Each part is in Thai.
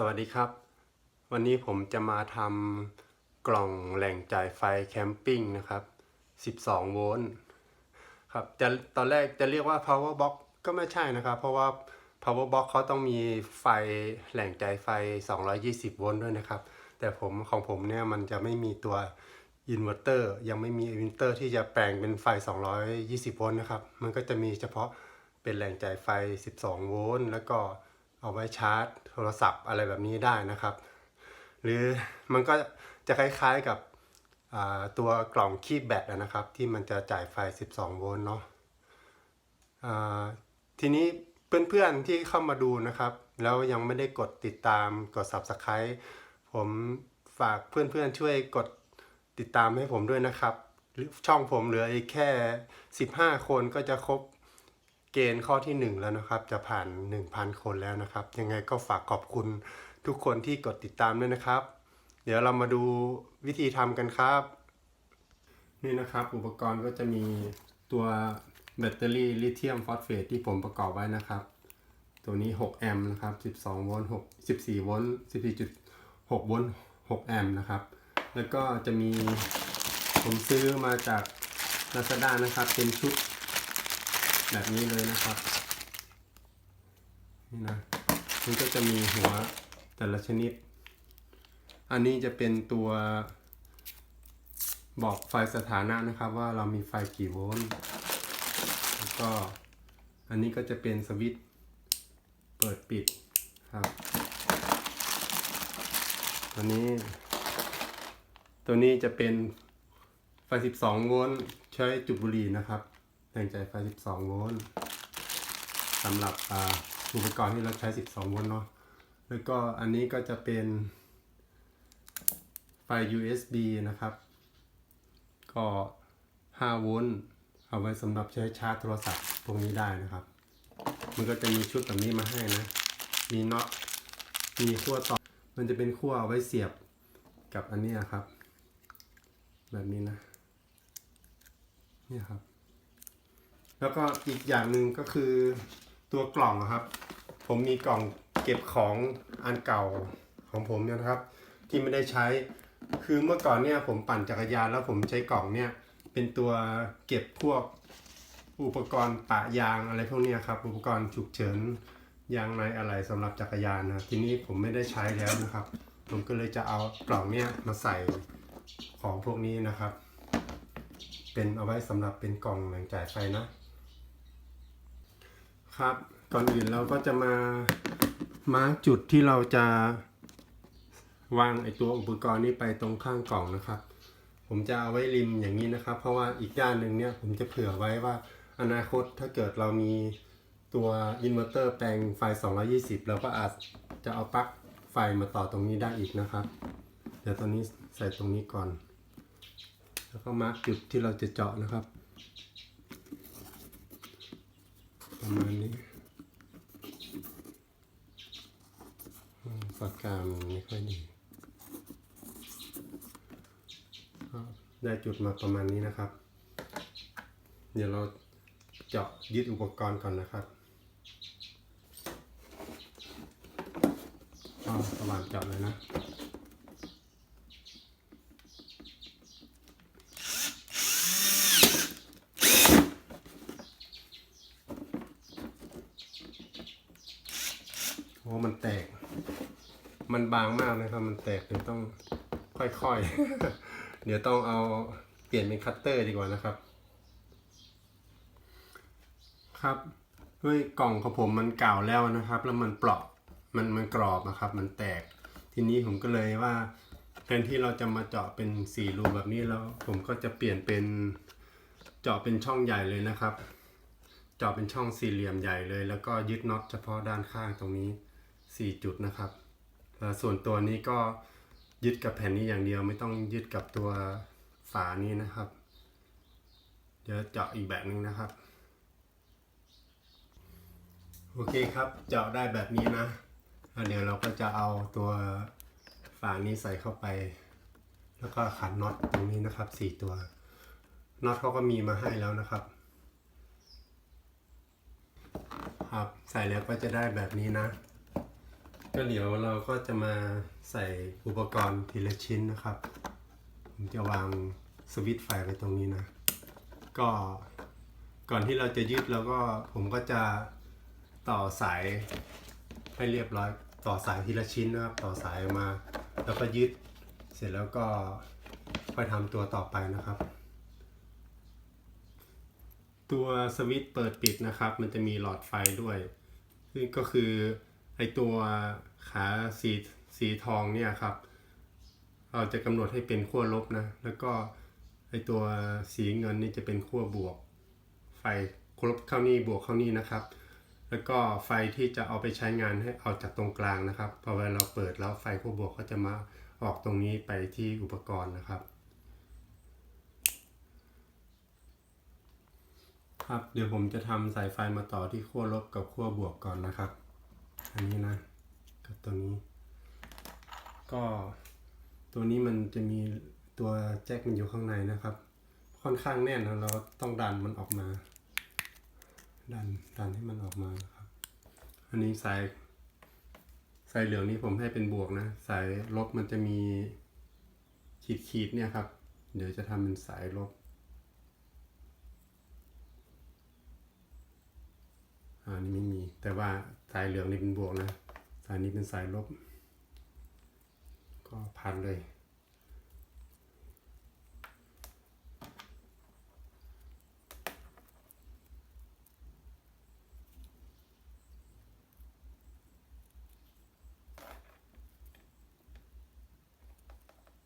สวัสดีครับ วันนี้ผมจะมาทำกล่องแหล่งจ่ายไฟแคมปิ้งนะครับ 12 โวลต์ครับจะตอนแรกจะเรียกว่า power box ก็ไม่ใช่นะครับ เพราะว่า power box เขาต้องมีไฟแหล่งจ่ายไฟ 220 โวลต์ด้วยนะครับ แต่ผมของผมเนี่ยมันจะไม่มีตัวอินเวอร์เตอร์ยังไม่มีอินเวอร์เตอร์ที่จะแปลงเป็นไฟ 220 โวลต์นะครับ มันก็จะมีเฉพาะเป็นแหล่งจ่ายไฟ 12 โวลต์แล้วก็ เอาไว้ชาร์จ โทรศัพท์อะไรแบบนี้ได้นะครับ หรือมันก็จะคล้ายๆกับตัวกล่องคีบแบตนะครับ ที่มันจะจ่ายไฟ 12 โวลต์เนาะทีนี้เพื่อนๆที่เข้ามาดูนะครับ แล้วยังไม่ได้กดติดตามกด Subscribe ผมฝากเพื่อนๆช่วยกดติดตามให้ผมด้วยนะครับ ช่องผมเหลืออีกแค่ 15 คนก็จะครบ เกณฑ์ข้อที่ 1 แล้วนะครับ จะผ่าน 1,000 คนแล้วนะครับ ยังไงก็ฝากขอบคุณทุกคนที่กดติดตามด้วยนะครับ เดี๋ยวเรามาดูวิธีทำกันครับ นี่นะครับ อุปกรณ์ก็จะมีตัวแบตเตอรี่ลิเธียมฟอสเฟตที่ผมประกอบไว้นะครับ ตัวนี้ 6 แอมป์นะครับ 12 โวลต์6 14 โวลต์14.6 โวลต์6แอมป์นะครับ แล้วก็จะมีผมซื้อมาจาก Lazada นะครับ เป็นชุด แบบนี้เลยนะครับ นี่นะมันก็จะมีหัวแต่ละชนิด อันนี้จะเป็นตัวบอกไฟสถานะนะครับว่าเรามีไฟกี่โวลต์แล้วก็อันนี้ก็จะเป็นสวิตช์เปิดปิดครับ ตัวนี้ ตัวนี้จะเป็นไฟ 12 โวลต์ใช้จุดบุหรี่นะครับ แรงจ่ายไฟ 12 โวลต์สำหรับอุปกรณ์ที่เราใช้ 12 โวลต์เนาะแล้วก็อันนี้ก็จะเป็นไฟ USB นะครับ ก็ 5 โวลต์เอาไว้สำหรับใช้ชาร์จโทรศัพท์ตรงนี้ได้นะครับ มันก็จะมีชุดแบบนี้มาให้นะ มีน็อต มีขั้วต่อ มันจะเป็นขั้วเอาไว้เสียบกับอันนี้ครับ แบบนี้นะ นี่ครับ แล้วก็อีกอย่างหนึ่งก็คือตัวกล่องอะครับ ผมมีกล่องเก็บของอันเก่าของผมเนี่ยนะครับ ที่ไม่ได้ใช้คือเมื่อก่อนเนี่ยผมปั่นจักรยานแล้วผมใช้กล่องเนี่ยเป็นตัวเก็บพวกอุปกรณ์ปะยางอะไรพวกนี้ครับอุปกรณ์ฉุกเฉินยางในอะไรสำหรับจักรยานนะทีนี้ผมไม่ได้ใช้แล้วนะครับ ผมก็เลยจะเอากล่องเนี่ยมาใส่ของพวกนี้นะครับ เป็นเอาไว้สำหรับเป็นกล่องแหล่งจ่ายไฟนะ ครับก่อนอื่นเราก็จะมามาร์กจุดที่เราจะวางไอตัวอุปกรณ์นี้ไปตรงข้างกล่องนะครับ ผมจะเอาไว้ริมอย่างนี้นะครับ เพราะว่าอีกด้านหนึ่งเนี่ยผมจะเผื่อไว้ว่าอนาคตถ้าเกิดเรามีตัวอินเวอร์เตอร์แปลงไฟ 220 เราก็อาจจะเอาปลั๊กไฟมาต่อตรงนี้ได้อีกนะครับ เดี๋ยวตอนนี้ใส่ตรงนี้ก่อน แล้วก็มาร์กจุดที่เราจะเจาะนะครับ ประมาณนี้ปากกามันไม่ค่อยดีได้จุดมาประมาณนี้นะครับ เดี๋ยวเราเจาะยึดอุปกรณ์ก่อนนะครับก็สว่านเจาะเลยนะ โอ้มันแตก มันบางมากนะครับ มันแตกเดี๋ยวต้องค่อยๆ เดี๋ยวต้องเอาเปลี่ยนเป็นคัตเตอร์ดีกว่านะครับ ครับด้วยกล่องของผมมันเก่าแล้วนะครับ แล้วมันเปราะมันมันกรอบนะครับ มันแตก ทีนี้ผมก็เลยว่าแทนที่เราจะมาเจาะเป็นสี่รูแบบนี้แล้ว ผมก็จะเปลี่ยนเป็นเจาะเป็นช่องใหญ่เลยนะครับ เจาะเป็นช่องสี่เหลี่ยมใหญ่เลย แล้วก็ยึดน็อตเฉพาะด้านข้างตรงนี้ 4 จุดนะครับแล้วส่วนตัวนี้ก็ยึดกับแผ่นนี้อย่างเดียวไม่ต้องยึดกับตัวฝานี้นะครับ เดี๋ยวเจาะอีกแบบหนึงนะครับโอเคครับเจาะได้แบบนี้นะแล้วเดี๋ยวเราก็จะเอาตัวฝานี้ใส่เข้าไป แล้วก็ขันน็อตตรงนี้นะครับ4ตัวน็อตเขาก็มีมาให้แล้วนะครับ ครับใส่แล้วก็จะได้แบบนี้นะ ก็เดี๋ยวเราก็จะมาใส่อุปกรณ์ทีละชิ้นนะครับ ผมจะวางสวิตช์ไฟไว้ตรงนี้นะ ก็ก่อนที่เราจะยึดแล้วก็ผมก็จะต่อสายให้เรียบร้อยต่อสายทีละชิ้นนะครับ ต่อสายมา แล้วก็ยึดเสร็จแล้วก็ค่อยทำตัวต่อไปนะครับ ตัวสวิตช์เปิดปิดนะครับ มันจะมีหลอดไฟด้วยซึ่งก็คือ ไอตัวขาสีสีทองเนี่ยครับ เราจะกำหนดให้เป็นขั้วลบนะ แล้วก็ไอตัวสีเงินนี่จะเป็นขั้วบวก ไฟลบเข้านี่บวกเข้านี่นะครับ แล้วก็ไฟที่จะเอาไปใช้งานให้เอาจากตรงกลางนะครับพอเวลาเราเปิดแล้วไฟขั้วบวกก็จะมาออกตรงนี้ไปที่อุปกรณ์นะครับ ครับเดี๋ยวผมจะทำสายไฟมาต่อที่ขั้วลบกับขั้วบวกก่อนนะครับ อันนี้นะกับตัวนี้ ก็ตัวนี้มันจะมีตัวแจ็คมันอยู่ข้างในนะครับ ค่อนข้างแน่นนะเราต้องดันมันออกมา ดันดันให้มันออกมาครับ อันนี้สายสายเหลืองนี้ผมให้เป็นบวกนะ สายลบมันจะมีขีดขีดเนี่ยครับ เดี๋ยวจะทำเป็นสายลบอ่านี่ไม่มีแต่ว่า สายเหลืองนี่เป็นบวกนะ สายนี้เป็นสายลบ ก็พันเลย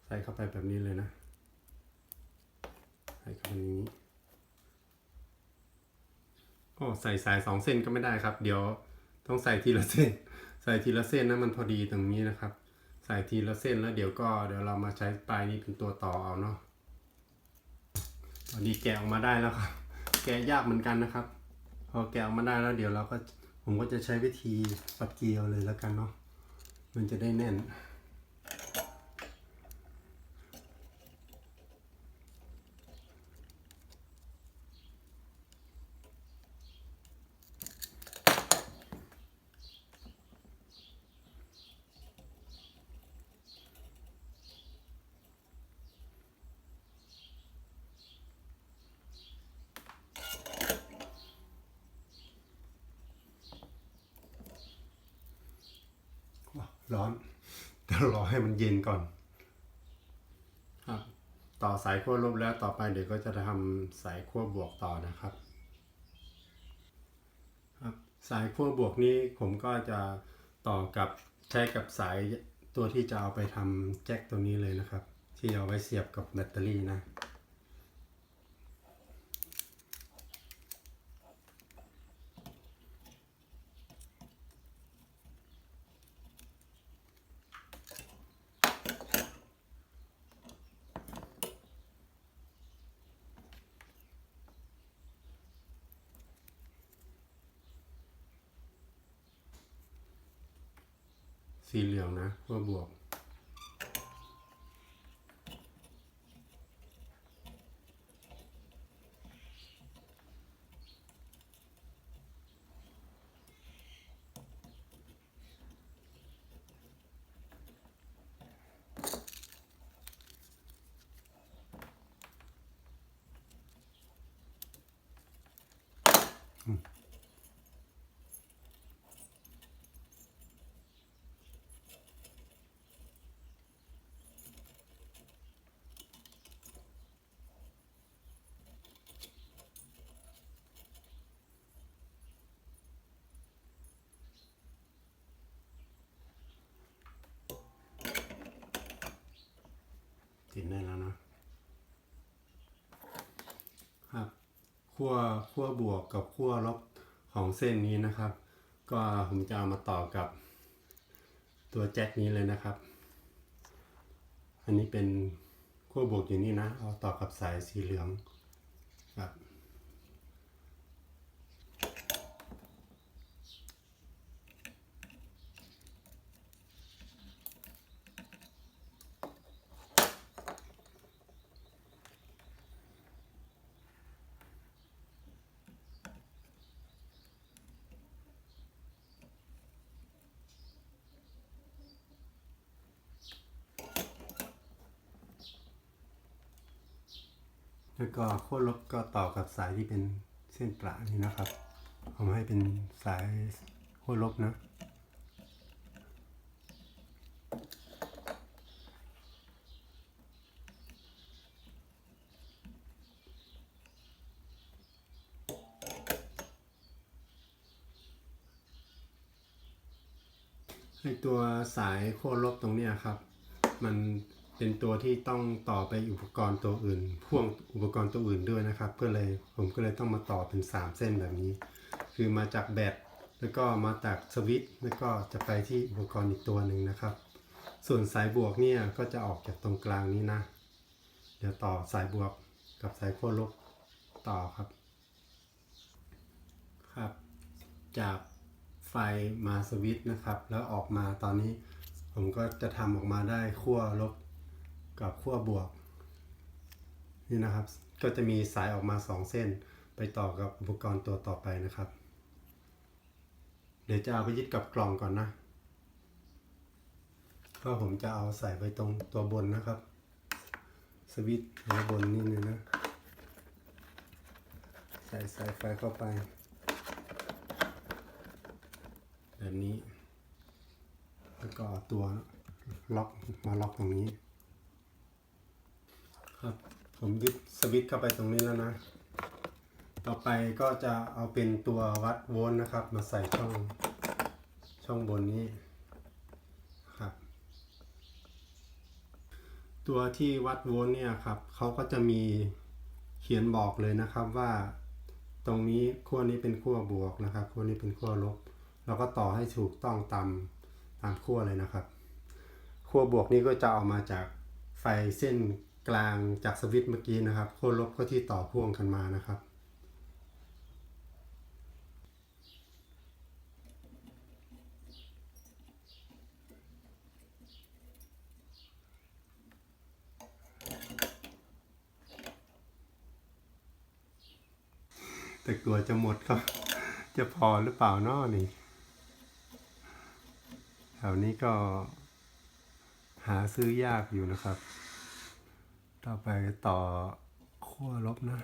ใส่เข้าไปแบบนี้เลยนะ ใส่เข้าไปอย่างนี้โอ้ใส่สายสองเส้นก็ไม่ได้ครับ เดี๋ยว ต้องใส่ทีละเส้น ใส่ทีละเส้นนะมันพอดีตรงนี้นะครับ ใส่ทีละเส้นแล้วเดี๋ยวก็เดี๋ยวเรามาใช้ปลายนี้เป็นตัวต่อเอาเนาะตอนนี้แกะออกมาได้แล้วครับ แกะยากเหมือนกันนะครับ พอแกะออกมาได้แล้วเดี๋ยวเราก็ผมก็จะใช้วิธีปัดเกลียวเลยแล้วกันเนาะมันจะได้แน่น ร้อนเดี๋ยวรอให้มันเย็นก่อน ครับ ต่อสายขั้วลบแล้วต่อไปเดี๋ยวก็จะทำสายขั้วบวกต่อนะครับ ครับ สายขั้วบวกนี้ผมก็จะต่อกับใช้กับสายตัวที่จะเอาไปทำแจ็คตัวนี้เลยนะครับ ที่เอาไว้เสียบกับแบตเตอรี่นะ สีเหลืองนะเพื่อบวก ขั้วขั้วบวกกับขั้วลบของเส้นนี้นะครับ ก็ผมจะเอามาต่อกับตัวแจ็คนี้เลยนะครับ อันนี้เป็นขั้วบวกอยู่นี่นะ เอาต่อกับสายสีเหลือง แล้วก็ขั้วลบก็ต่อกับสายที่เป็นเส้นประนี่นะครับผมให้เป็นสายขั้วลบนะไอตัวสายขั้วลบตรงนี้ครับ มัน เป็นตัวที่ต้องต่อไปอุปกรณ์ตัวอื่น พ่วงอุปกรณ์ตัวอื่นด้วยนะครับก็เลยผมก็เลยต้องมาต่อเป็น 3 เส้นแบบนี้ คือมาจากแบตแล้วก็มาจากสวิตช์แล้วก็จะไปที่อุปกรณ์อีกตัวหนึ่งนะครับ ส่วนสายบวกเนี่ยก็จะออกจากตรงกลางนี้นะ เดี๋ยวต่อสายบวกกับสายขั้วลบต่อครับ ครับ จากไฟมาสวิตช์นะครับ แล้วออกมาตอนนี้ผมก็จะทำออกมาได้ขั้วลบ กับขั้วบวก นี่นะครับ ก็จะมีสายออกมา 2 เส้น ไปต่อกับอุปกรณ์ตัวต่อไปนะครับ เดี๋ยวจะเอาไปยึดกับกล่องก่อนนะก็ผมจะเอาใส่ไปตรงตัวบนนะครับ สวิตช์ตัวบนนี่เลยนะ ใส่สายไฟเข้าไป แบบนี้ แล้วก็เอาตัวล็อกมาล็อกตรงนี้ ครับผมยึดสวิตช์เข้าไปตรงนี้แล้วนะ ต่อไปก็จะเอาเป็นตัววัดโวลต์นะครับ มาใส่ช่องช่องบนนี้ครับ ตัวที่วัดโวลต์เนี่ยครับเขาก็จะมีเขียนบอกเลยนะครับว่าตรงนี้ขั้วนี้เป็นขั้วบวกนะครับขั้วนี้เป็นขั้วลบ เราก็ต่อให้ถูกต้องตามตามขั้วเลยนะครับขั้วบวกนี้ก็จะเอามาจากไฟเส้น กลางจากสวิตช์เมื่อกี้นะครับขั้วลบก็ที่ต่อพ่วงกันมานะครับ แต่กลัวจะหมดก็จะพอหรือเปล่าน้อนี่แถวนี้ก็หาซื้อยากอยู่นะครับ ต่อไปต่อขั้วลบนะใ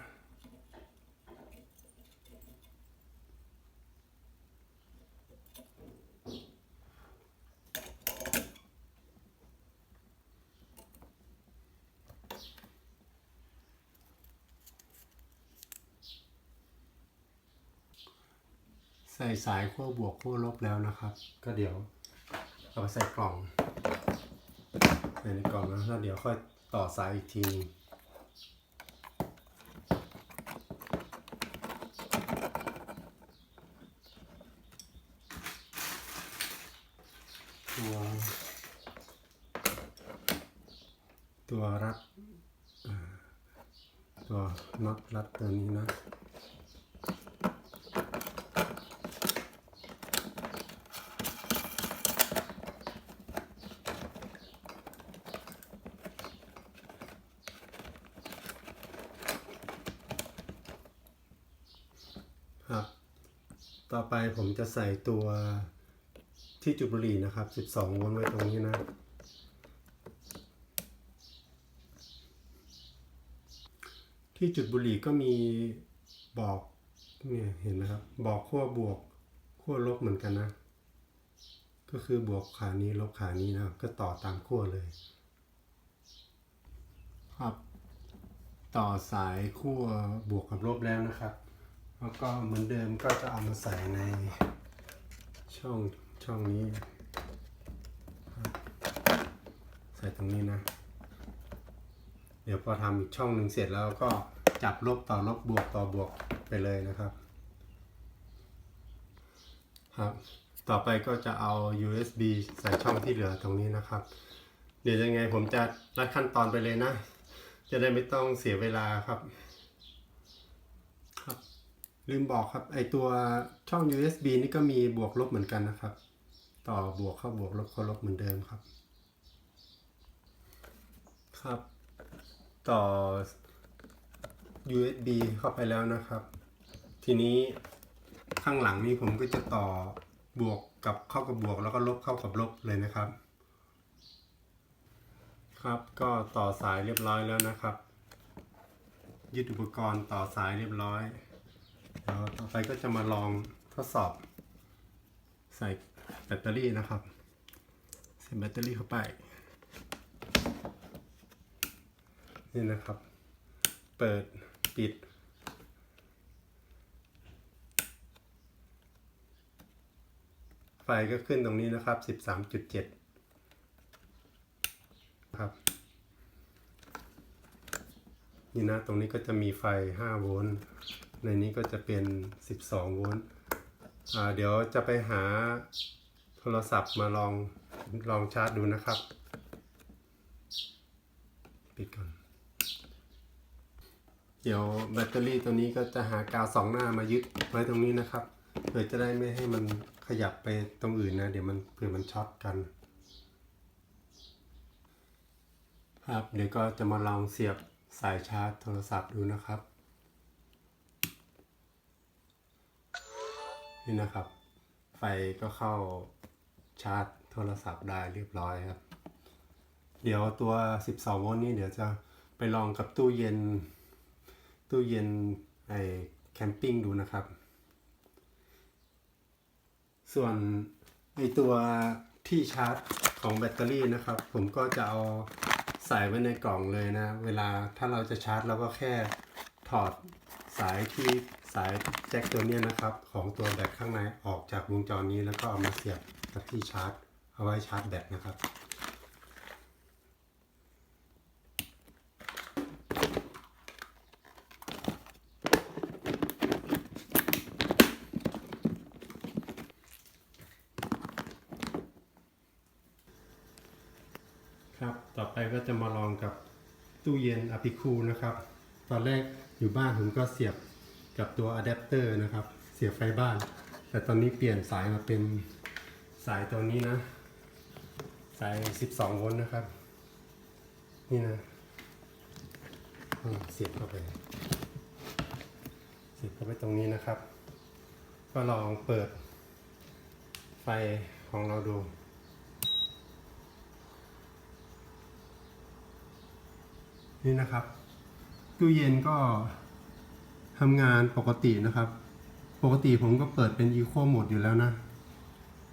ส่สายขั้วบวกขั้วลบแล้วนะครับ ก็เดี๋ยวเอาไปใส่กล่องใส่ในกล่องนะแล้วเดี๋ยวค่อย ต่อสายอีกทีนึงตัวตัวรัดตัวน็อตรัดตัวนี้นะ ต่อไปผมจะใส่ตัวที่จุดบุหรี่นะครับ 12โวลต์ไว้ตรงนี้นะ ที่จุดบุหรี่ก็มีบอกเนี่ยเห็นไหมครับ บอกขั้วบวกขั้วลบเหมือนกันนะ ก็คือบวกขานี้ลบขานี้นะครับ ก็ต่อตามขั้วเลย ครับ ต่อสายขั้วบวกกับลบแล้วนะครับ แล้วก็เหมือนเดิมก็จะเอามาใส่ในช่องช่องนี้ ใส่ตรงนี้นะ เดี๋ยวพอทำอีกช่องหนึ่งเสร็จแล้วก็จับลบต่อลบบวกต่อบวกไปเลยนะครับ ครับ ต่อไปก็จะเอา USB ใส่ช่องที่เหลือตรงนี้นะครับ เดี๋ยวยังไงผมจะรัดขั้นตอนไปเลยนะ จะได้ไม่ต้องเสียเวลาครับ ลืมบอกครับไอตัวช่อง USB นี่ก็มีบวกลบเหมือนกันนะครับ ต่อบวกเข้าบวกลบเข้าลบเหมือนเดิมครับ ครับ ต่อ USB เข้าไปแล้วนะครับ ทีนี้ข้างหลังนี้ผมก็จะต่อบวกกับเข้ากับบวกแล้วก็ลบเข้ากับลบเลยนะครับ ครับก็ต่อสายเรียบร้อยแล้วนะครับ ยึดอุปกรณ์ต่อสายเรียบร้อย เดี๋ยวต่อไปก็จะมาลองทดสอบ ใส่แบตเตอรี่นะครับ ใส่แบตเตอรี่เข้าไป นี่นะครับ เปิดปิด ไฟก็ขึ้นตรงนี้นะครับ 13.7 ครับนี่นะ ตรงนี้ก็จะมีไฟ 5 โวลต์ ในนี้ก็จะเป็น 12 โวลต์เดี๋ยวจะไปหาโทรศัพท์มาลองลองชาร์จดูนะครับ ปิดก่อน เดี๋ยวแบตเตอรี่ตัวนี้ก็จะหากาวสองหน้ามายึดไว้ตรงนี้นะครับ เพื่อจะได้ไม่ให้มันขยับไปตรงอื่นนะ เดี๋ยวมันเผื่อมันช็อตกัน ครับ เดี๋ยวก็จะมาลองเสียบสายชาร์จโทรศัพท์ดูนะครับ นี่นะครับ ไฟก็เข้าชาร์จโทรศัพท์ได้เรียบร้อยครับ เดี๋ยวตัว 12 โวลต์นี่เดี๋ยวจะไปลองกับตู้เย็น ตู้เย็นไอแคมปิ้งดูนะครับ ส่วนไอตัวที่ชาร์จของแบตเตอรี่นะครับ ผมก็จะเอาใส่ไว้ในกล่องเลยนะ เวลาถ้าเราจะชาร์จเราก็แค่ถอดสายที่ สายแจ็คตัวนี้นะครับ ของตัวแบตข้างในออกจากวงจรนี้แล้วก็เอามาเสียบกับที่ชาร์จ เอาไว้ชาร์จแบตนะครับครับ ต่อไปก็จะมาลองกับตู้เย็นอ p ิคูนะครับ ตอนแรกอยู่บ้านผมก็เสียบ กับตัวอะแดปเตอร์นะครับ เสียบไฟบ้าน แต่ตอนนี้เปลี่ยนสายมาเป็นสายตัวนี้นะ สาย 12 โวลต์นะครับ นี่นะเสียบเข้าไป เสียบเข้าไปตรงนี้นะครับ ก็ลองเปิดไฟของเราดูนี่นะครับตู้เย็นก็ ทำงานปกตินะครับ ปกติผมก็เปิดเป็น Eco Mode อยู่แล้วนะ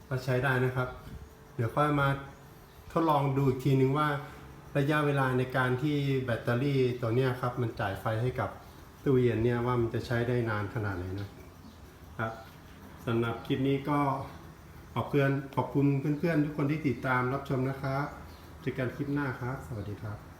ก็ใช้ได้นะครับ เดี๋ยวค่อยมาทดลองดูอีกทีนึงว่าระยะเวลาในการที่แบตเตอรี่ตัวนี้ครับ มันจ่ายไฟให้กับตู้เย็นเนี่ยว่ามันจะใช้ได้นานขนาดไหนนะครับสำหรับคลิปนี้ก็ขอบเพื่อนขอบคุณเพื่อนๆ ทุกคนที่ติดตามรับชมนะครับเจอกันคลิปหน้าครับ สวัสดีครับ